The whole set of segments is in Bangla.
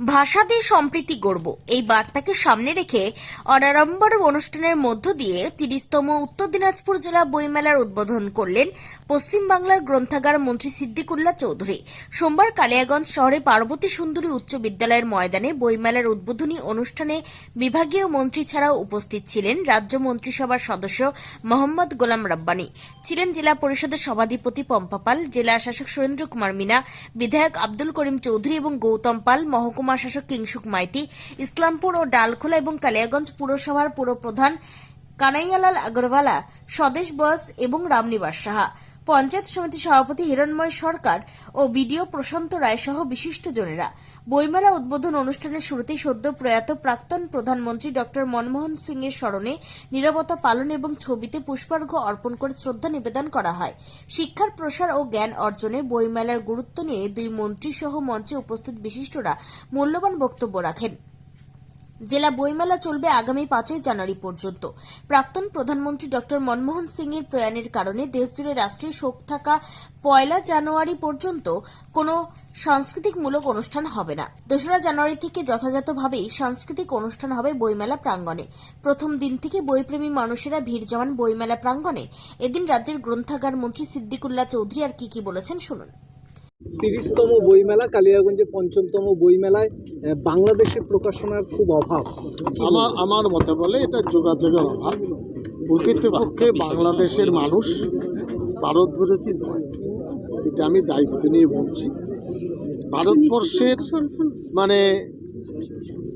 ভাষা দিয়ে সম্প্রীতি গড়ব। এই বার্তাকে সামনে রেখে অনারম্বর অনুষ্ঠানের মধ্য দিয়ে তিরিশতম উত্তর দিনাজপুর জেলা বইমেলার উদ্বোধন করলেন পশ্চিমবাংলার গ্রন্থাগার মন্ত্রী সিদ্দিকুল্লা চৌধুরী। সোমবার কালিয়াগঞ্জ শহরে পার্বতী সুন্দরী উচ্চ বিদ্যালয়ের ময়দানে বইমেলার উদ্বোধনী অনুষ্ঠানে বিভাগীয় মন্ত্রী ছাড়াও উপস্থিত ছিলেন রাজ্য মন্ত্রিসভার সদস্য মোহাম্মদ গোলাম রাব্বানি, ছিলেন জেলা পরিষদের সভাধিপতি পম্পা পাল, জেলা শাসক সুরেন্দ্র কুমার মিনা, বিধায়ক আব্দুল করিম চৌধুরী এবং গৌতম পাল, মহকুমা শাসক কিংসুক মাইতি, ইসলামপুর ও ডালখোলা এবং কালিয়াগঞ্জ পুরসভার পুরপ্রধান কানাইয়ালাল আগরওয়ালা, স্বদেশ বস এবং রামনিবাস সাহা। পঞ্চায়েত সমিতি সভাপতি হিরণময় সরকার ও বিডিও প্রশান্ত রায় সহ বিশিষ্টজনেরা বইমেলা উদ্বোধন অনুষ্ঠানের শুরুতেই সদ্য প্রয়াত প্রাক্তন প্রধানমন্ত্রী ডক্টর মনমোহন সিং এর স্মরণে নিরবতা পালন এবং ছবিতে পুষ্পার্ঘ্য অর্পণ করে শ্রদ্ধা নিবেদন করা হয়। শিক্ষার প্রসার ও জ্ঞান অর্জনে বইমেলার গুরুত্ব নিয়ে দুই মন্ত্রী সহ মঞ্চে উপস্থিত বিশিষ্টরা মূল্যবান বক্তব্য রাখেন। জেলা বইমেলা চলবে আগামী পাঁচই জানুয়ারি পর্যন্ত। প্রাক্তন প্রধানমন্ত্রী ডক্টর মনমোহন সিং এর প্রয়াণের কারণে দেশজুড়ে রাষ্ট্রীয় শোক থাকা পয়লা জানুয়ারি পর্যন্ত কোনো সাংস্কৃতিকমূলক অনুষ্ঠান হবে না। দোসরা জানুয়ারি থেকে যথাযথভাবেই সাংস্কৃতিক অনুষ্ঠান হবে বইমেলা প্রাঙ্গণে। প্রথম দিন থেকে বইপ্রেমী মানুষেরা ভিড় জমান বইমেলা প্রাঙ্গণে। এদিন রাজ্যের গ্রন্থাগার মন্ত্রী সিদ্দিকুল্লাহ চৌধুরী আর কি কি বলেছেন শুনুন। তিরিশতম বইমেলা কালিয়াগঞ্জে পঞ্চমতম বইমেলায় বাংলাদেশের প্রকাশনার খুব অভাব। আমার আমার মতে বলে এটা যোগাযোগের অভাব। প্রকৃতপক্ষে বাংলাদেশের মানুষ ভারত বিরোধী নয়। এটা আমি দায়িত্ব নিয়ে বলছি। ভারতবর্ষের মানে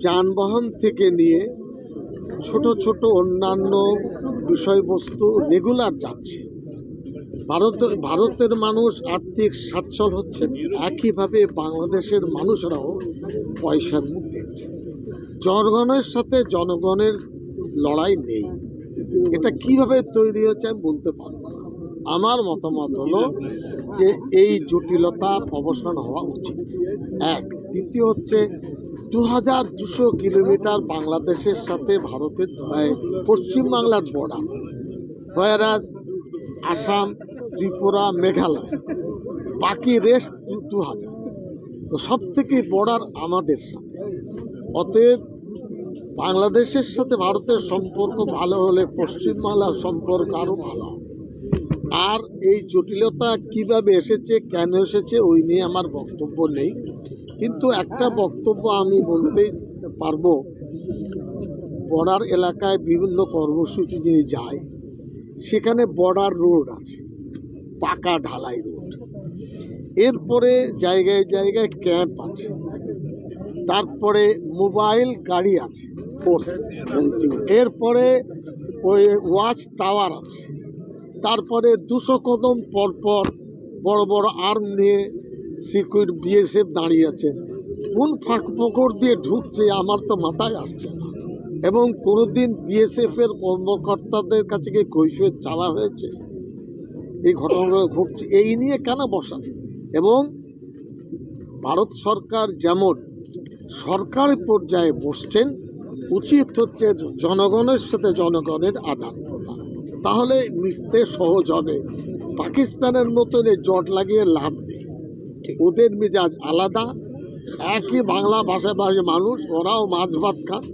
যানবাহন থেকে নিয়ে ছোট ছোট অন্যান্য বিষয়বস্তু রেগুলার যাচ্ছে। ভারত ভারতের মানুষ আর্থিক সচ্ছল হচ্ছে একইভাবে বাংলাদেশের মানুষরাও পয়সার মুখ দেখছে জনগণের সাথে জনগণের লড়াই নেই। এটা কীভাবে তৈরি হচ্ছে আমি বলতে পারব না। আমার মতামত হলো যে এই জটিলতার অবসান হওয়া উচিত। এক। দ্বিতীয় হচ্ছে দু হাজার দুশো কিলোমিটার বাংলাদেশের সাথে ভারতের পশ্চিমবাংলার বর্ডার হয়ারাজ আসাম ত্রিপুরা, মেঘালয়। বাকি রেস্ট দু হাজার। তো সব থেকে বর্ডার আমাদের সাথে। অতএব বাংলাদেশের সাথে ভারতের সম্পর্ক ভালো হলে পশ্চিমবাংলার সম্পর্ক আরও ভালো। আর এই জটিলতা কীভাবে এসেছে, কেন এসেছে, ওই নিয়ে আমার বক্তব্য নেই। কিন্তু একটা বক্তব্য আমি বলতেই পারব। বর্ডার এলাকায় বিভিন্ন কর্মসূচি যিনি যায়, সেখানে বর্ডার রোড আছে। পাকা ঢালাই রোড। এরপরে জায়গায় জায়গায় ক্যাম্প আছে। তারপরে মোবাইল গাড়ি আছে, ফোর্স। এরপরে ওই ওয়াচ টাওয়ার আছে। তারপরে দুশো কদম পর পর বড় বড় আর্ম নিয়ে সিকিউর বিএসএফ দাঁড়িয়ে আছে। কোন ফাঁক ফোকর দিয়ে ঢুকছে আমার তো মাথায় আসছে না। এবং কোনোদিন বিএসএফ এর কর্মকর্তাদের কাছে কি কৈফিয়ত চাওয়া হয়েছে? এই ঘটনাগুলো ঘটছে। এই নিয়ে কেন বসা এবং ভারত সরকার যেমন সরকার পর্যায়ে বসছেন উচিত হচ্ছে জনগণের সাথে জনগণের আদান প্রদান তাহলে মিটতে সহজ হবে। পাকিস্তানের মতন এই জট লাগিয়ে লাভ নেই। ওদের মেজাজ আলাদা। একই বাংলা ভাষাভাষী মানুষ ওরাও মাছ ভাত খান।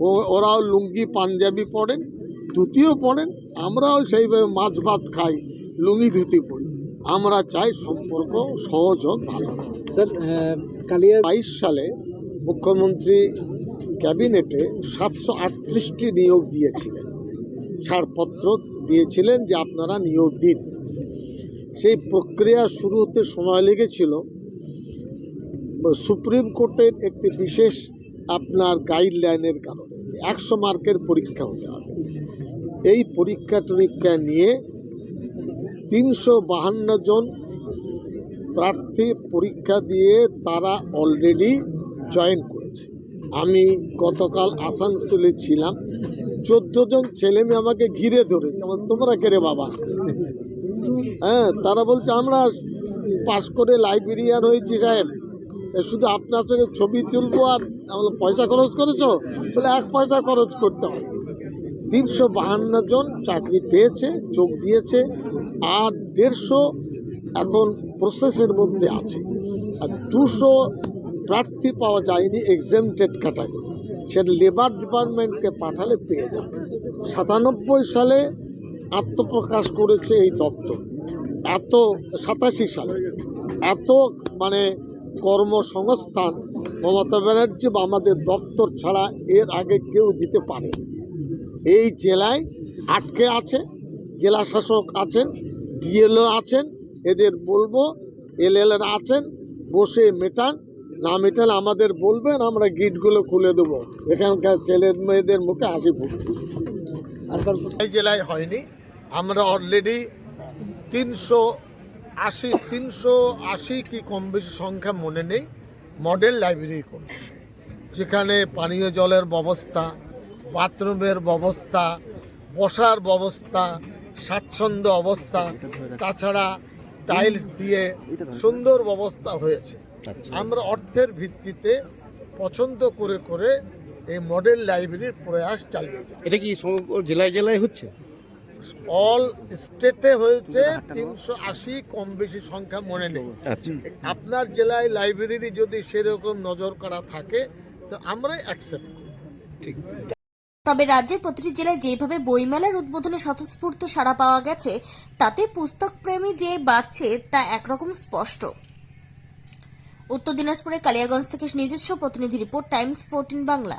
ও ওরাও লুঙ্গি পাঞ্জাবি পরেন। ধুতিও পরেন। আমরাও সেইভাবে মাছ ভাত খাই। লুঙ্গি ধুতি পরি। আমরা চাই সম্পর্ক সহজ হোক ভালো স্যার কালিয়া বাইশ সালে মুখ্যমন্ত্রী ক্যাবিনেটে সাতশো আটত্রিশটি নিয়োগ দিয়েছিলেন। ছাড়পত্র দিয়েছিলেন যে আপনারা নিয়োগ দিন। সেই প্রক্রিয়া শুরু হতে সময় লেগেছিল। সুপ্রিম কোর্টের একটি বিশেষ আপনার গাইডলাইনের কারণে একশো মার্কের পরীক্ষা হতে হবে। এই পরীক্ষা টরীক্ষা নিয়ে তিনশো বাহান্ন জন প্রার্থী পরীক্ষা দিয়ে তারা অলরেডি জয়েন করেছে। আমি গতকাল আসানসোলে ছিলাম। চোদ্দ জন ছেলে মেয়ে আমাকে ঘিরে ধরেছে। আমার, তোমরা কেরে বাবা? হ্যাঁ তারা বলছে, আমরা পাশ করে লাইব্রেরিয়ান হয়েছি সাহেব। শুধু আপনার সঙ্গে ছবি তুলবো আর পয়সা খরচ করেছ? বলে, এক পয়সা খরচ করতে হয় তিনশো বাহান্ন জন চাকরি পেয়েছে, যোগ দিয়েছে। আর দেড়শো এখন প্রসেসের মধ্যে আছে। আর দুশো প্রার্থী পাওয়া যায়নি এক্সেমটেড ক্যাটাগরি সেটা লেবার ডিপার্টমেন্টকে পাঠালে পেয়ে যাবে। সাতানব্বই সালে আত্মপ্রকাশ করেছে এই দপ্তর। এত, সাতাশি সালে এত মানে কর্মসংস্থান মমতা ব্যানার্জি বা আমাদের দপ্তর ছাড়া এর আগে কেউ দিতে পারে এই জেলায় আটকে আছে, জেলা শাসক আছেন ডিএলও আছেন এদের বলব এলএলএর আছেন বসে মেটান না মেটালে আমাদের বলবেন আমরা গিটগুলো খুলে দেবো। এখানকার ছেলে মেয়েদের মুখে হাসি ফুটবে। এই জেলায় হয়নি আমরা অলরেডি তিনশো আশি তিনশো আশি কি কম বেশি সংখ্যা মনে নেই মডেল লাইব্রেরি করছি। যেখানে পানীয় জলের ব্যবস্থা বাথরুমের ব্যবস্থা বসার ব্যবস্থা স্বাচ্ছন্দ্য অবস্থা তাছাড়া টাইলস দিয়ে সুন্দর ব্যবস্থা হয়েছে। আমরা অর্থের ভিত্তিতে পছন্দ করে করে এই মডেল লাইব্রেরির প্রয়াস চালিয়ে এটা কি সমগ্র জেলায় জেলায় হচ্ছে? অল স্টেটে হয়েছে তিনশো আশি কম বেশি সংখ্যা মনে নেই। আচ্ছা। আপনার জেলায় লাইব্রেরি যদি সেরকম নজর করা থাকে তো আমরাই অ্যাকসেপ্ট তবে রাজ্যের প্রতিটি জেলায় যেভাবে বইমেলার উদ্বোধনে স্বতঃস্ফূর্ত সাড়া পাওয়া গেছে, তাতে পুস্তক প্রেমী যে বাড়ছে তা একরকম স্পষ্ট। উত্তর দিনাজপুরের কালিয়াগঞ্জ থেকে নিজস্ব প্রতিনিধি report, Times fourteen Bangla.